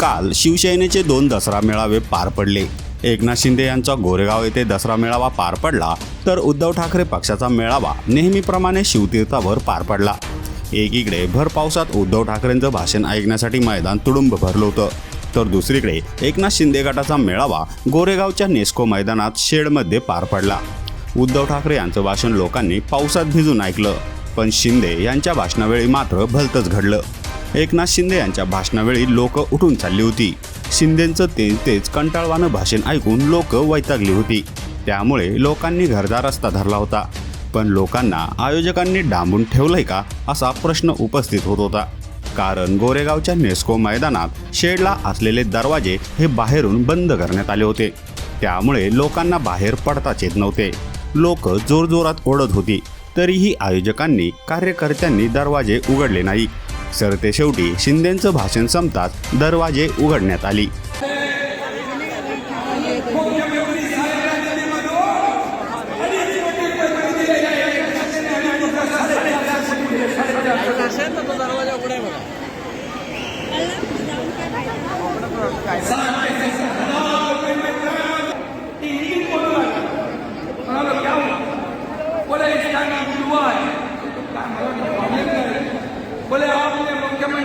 काल शिवसेनेचे दोन दसरा मेळावे पार पडले. एकनाथ शिंदे यांचा गोरेगाव येथे दसरा मेळावा पार पडला तर उद्धव ठाकरे पक्षाचा मेळावा नेहमीप्रमाणे शिवतीर्थावर पार पडला. एकीकडे भर पावसात उद्धव ठाकरेंचं भाषण ऐकण्यासाठी मैदान तुडुंब भरलं होतं तर दुसरीकडे एकनाथ शिंदे गटाचा मेळावा गोरेगावच्या नेस्को मैदानात शेडमध्ये पार पडला. उद्धव ठाकरे यांचं भाषण लोकांनी पावसात भिजून ऐकलं पण शिंदे यांच्या भाषणावेळी मात्र भलतंच घडलं. एकनाथ शिंदे यांच्या भाषणावेळी लोक उठून चालली होती. शिंदेचं तेच तेच कंटाळवानं भाषण ऐकून लोक वैतागली होती. त्यामुळे लोकांनी घरदार रस्ता धरला होता. पण लोकांना आयोजकांनी डांबून ठेवलंय का असा प्रश्न उपस्थित होत होता. कारण गोरेगावच्या नेस्को मैदानात शेडला असलेले दरवाजे हे बाहेरून बंद करण्यात आले होते. त्यामुळे लोकांना बाहेर पडताच येत नव्हते. लोक जोरजोरात ओढत होती. तरीही आयोजकांनी कार्यकर्त्यांनी दरवाजे उघडले नाही. सरतेशेवटी शेवटी शिंदेंचं भाषण संपताच दरवाजे उघडण्यात आली. असेल